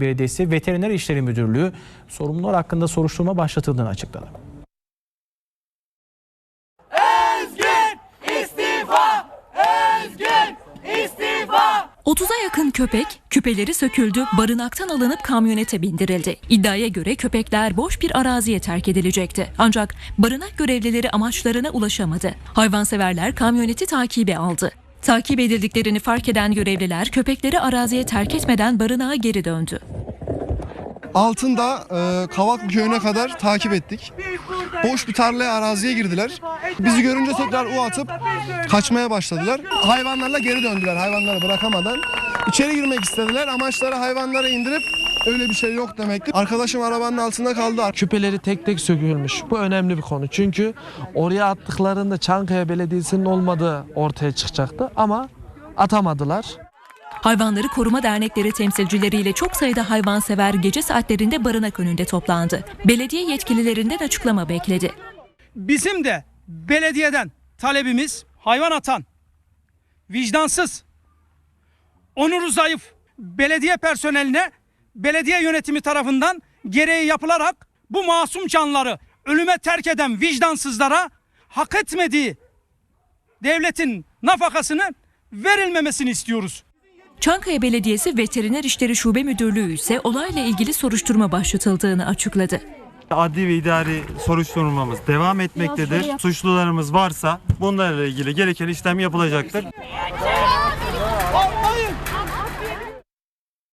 Belediyesi Veteriner İşleri Müdürlüğü sorumlular hakkında soruşturma başlatıldığını açıkladı. 30'a yakın köpek küpeleri söküldü, barınaktan alınıp kamyonete bindirildi. İddiaya göre köpekler boş bir araziye terk edilecekti. Ancak barınak görevlileri amaçlarına ulaşamadı. Hayvanseverler kamyoneti takibe aldı. Takip edildiklerini fark eden görevliler köpekleri araziye terk etmeden barınağa geri döndü. Altında e, Kavaklı köyüne kadar takip ettik. Boş bir tarlaya araziye girdiler. Bizi görünce tekrar U atıp kaçmaya başladılar. Hayvanlarla geri döndüler hayvanları bırakamadan. İçeri girmek istediler. Amaçları hayvanları indirip öyle bir şey yok demekti. Arkadaşım arabanın altında kaldı. küpeleri tek tek sökülmüş. Bu önemli bir konu. Çünkü oraya attıklarında Çankaya Belediyesi'nin olmadığı ortaya çıkacaktı ama atamadılar. Hayvanları koruma dernekleri temsilcileriyle çok sayıda hayvansever gece saatlerinde barınak önünde toplandı. Belediye yetkililerinden açıklama bekledi. Bizim de belediyeden talebimiz hayvan atan, vicdansız, onuru zayıf belediye personeline belediye yönetimi tarafından gereği yapılarak bu masum canları ölüme terk eden vicdansızlara hak etmediği devletin nafakasını verilmemesini istiyoruz. Çankaya Belediyesi Veteriner İşleri Şube Müdürlüğü ise olayla ilgili soruşturma başlatıldığını açıkladı. Adli ve idari soruşturmamız devam etmektedir. Suçlularımız varsa bunlarla ilgili gereken işlem yapılacaktır.